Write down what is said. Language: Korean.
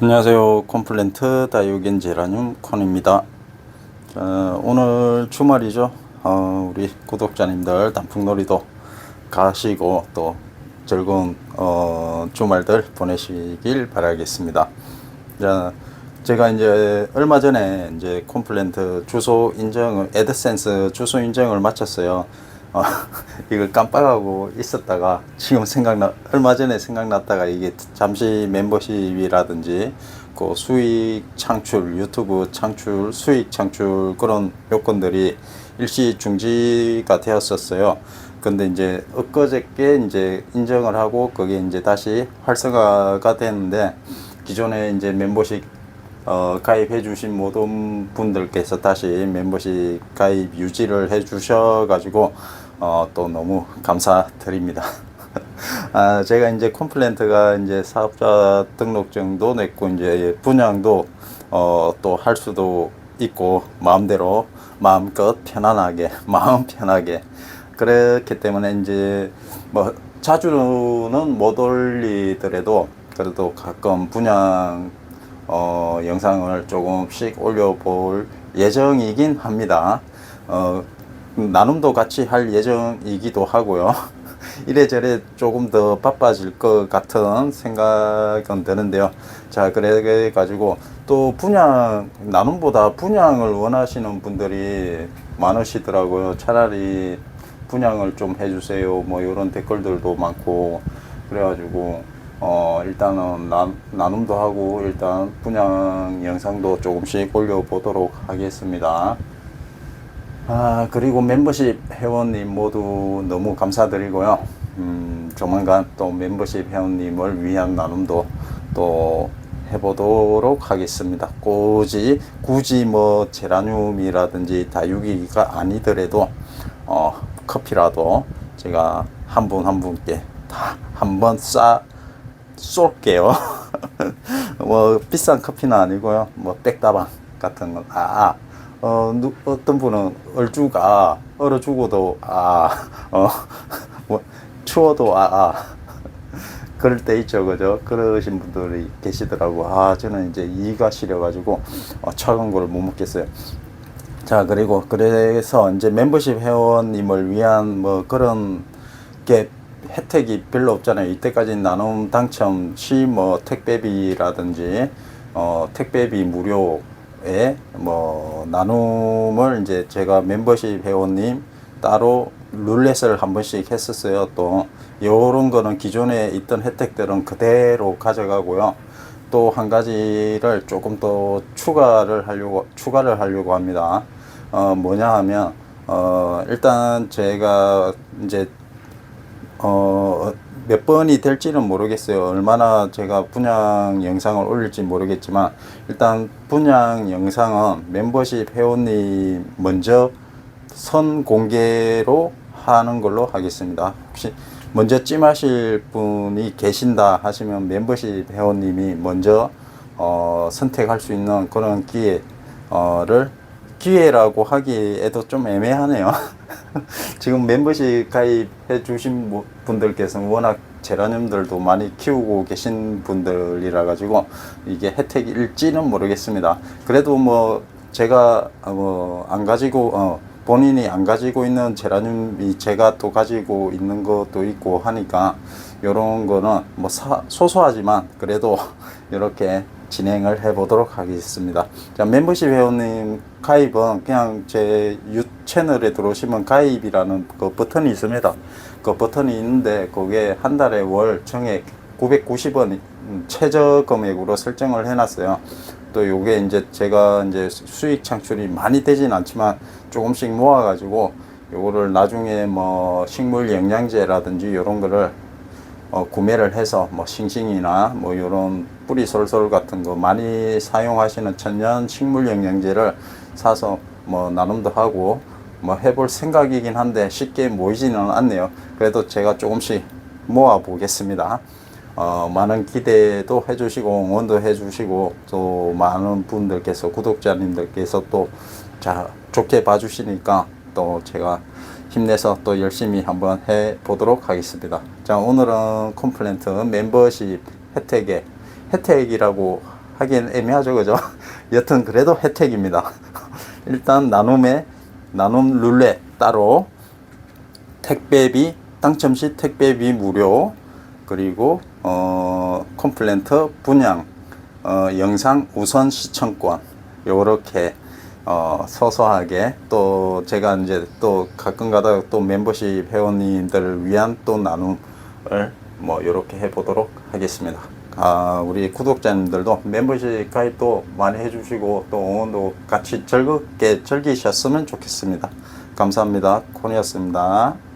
안녕하세요. 콤플랜트 다이오겐 제라늄 콘입니다. 자, 오늘 주말이죠. 어, 우리 구독자님들 단풍놀이도 가시고 또 즐거운 어, 주말들 보내시길 바라겠습니다. 자, 제가 이제 얼마 전에 이제 콤플랜트 주소 인정을 애드센스 주소 인정을 마쳤어요. 어, 이걸 깜빡하고 있었다가 지금 생각나 얼마 전에 생각났다가 이게 잠시 멤버십이라든지 그 수익 창출 유튜브 창출 수익 창출 그런 요건들이 일시 중지가 되었었어요. 근데 이제 엊그저께 이제 인정을 하고 그게 이제 다시 활성화가 됐는데 기존에 이제 멤버십 어, 가입해 주신 모든 분들께서 다시 멤버십 가입 유지를 해 주셔 가지고 어, 또 너무 감사드립니다. 아, 제가 이제 콤플랜트가 이제 사업자 등록증도 냈고 이제 분양도 어, 또 할 수도 있고 마음대로 마음껏 편안하게 마음 편하게 그렇기 때문에 이제 뭐 자주는 못 올리더라도 그래도 가끔 분양 어, 영상을 조금씩 올려볼 예정이긴 합니다. 어, 나눔도 같이 할 예정이기도 하고요. 이래저래 조금 더 바빠질 것 같은 생각은 드는데요. 자, 그래 가지고 또 분양, 나눔보다 분양을 원하시는 분들이 많으시더라고요. 차라리 분양을 좀 해주세요. 뭐 이런 댓글들도 많고 그래가지고 어 일단은 나, 나눔도 하고 일단 분양 영상도 조금씩 올려보도록 하겠습니다. 아 그리고 멤버십 회원님 모두 너무 감사드리고요. 음, 조만간 또 멤버십 회원님을 위한 나눔도 또 해보도록 하겠습니다. 굳이 굳이 뭐 제라늄이라든지 다육이가 아니더라도 어, 커피라도 제가 한 분 한 분께 다 한 번 싸 쏠게요. 뭐 비싼 커피는 아니고요. 뭐 백다방 같은 건 아, 아. 어, 누, 어떤 분은 얼주가 얼어 죽어도 아, 어, 뭐 추워도 아, 아. 그럴 때 있죠, 그죠? 그러신 분들이 계시더라고. 아, 저는 이제 이가 시려가지고 어, 차가운 걸못 먹겠어요. 자, 그리고 그래서 이제 멤버십 회원님을 위한 뭐 그런 게 혜택이 별로 없잖아요. 이때까지 나눔 당첨 시 뭐 택배비라든지 어 택배비 무료에 뭐 나눔을 이제 제가 멤버십 회원님 따로 룰렛을 한 번씩 했었어요. 또 요런 거는 기존에 있던 혜택들은 그대로 가져가고요. 또 한 가지를 조금 더 추가를 하려고 추가를 하려고 합니다. 어 뭐냐 하면 어 일단 제가 이제 어, 몇 번이 될지는 모르겠어요. 얼마나 제가 분양 영상을 올릴지 모르겠지만, 일단 분양 영상은 멤버십 회원님 먼저 선 공개로 하는 걸로 하겠습니다. 혹시 먼저 찜하실 분이 계신다 하시면 멤버십 회원님이 먼저 어, 선택할 수 있는 그런 기회를 기회라고 하기에도 좀 애매하네요. 지금 멤버십 가입해 주신 뭐 분들께서는 워낙 제라늄들도 많이 키우고 계신 분들이라 가지고 이게 혜택일지는 모르겠습니다. 그래도 뭐 제가 뭐 안 가지고 어 본인이 안 가지고 있는 제라늄이 제가 또 가지고 있는 것도 있고 하니까 요런 거는 뭐 사, 소소하지만 그래도 이렇게 진행을 해 보도록 하겠습니다. 자, 멤버십 회원님 가입은 그냥 제 유 채널에 들어오시면 가입이라는 그 버튼이 있습니다. 그 버튼이 있는데 그게 한 달에 월 정액 990원 최저 금액으로 설정을 해 놨어요. 또 요게 이제 제가 이제 수익 창출이 많이 되진 않지만 조금씩 모아 가지고 요거를 나중에 뭐 식물 영양제라든지 요런 거를 어, 구매를 해서 뭐 싱싱이나 뭐 요런 뿌리 솔솔 같은 거 많이 사용하시는 천연 식물 영양제를 사서 뭐 나눔도 하고 뭐 해볼 생각이긴 한데 쉽게 모이지는 않네요. 그래도 제가 조금씩 모아 보겠습니다. 어, 많은 기대도 해주시고 응원도 해주시고 또 많은 분들께서 구독자님들께서 또 자 좋게 봐주시니까 또 제가 힘내서 또 열심히 한번 해 보도록 하겠습니다. 자 오늘은 컴플랜트 멤버십 혜택에 혜택이라고 하긴 애매하죠, 그죠? 여튼 그래도 혜택입니다. 일단 나눔에 나눔 룰렛 따로 택배비 당첨 시 택배비 무료 그리고 어 컴플랜트 분양 어 영상 우선 시청권 요렇게 어 소소하게 또 제가 이제 또 가끔 가다 또 멤버십 회원님들을 위한 또 나눔을 뭐 요렇게 해 보도록 하겠습니다. 아 우리 구독자님들도 멤버십 가입도 많이 해주시고 또 응원도 같이 즐겁게 즐기셨으면 좋겠습니다. 감사합니다. 콘이었습니다.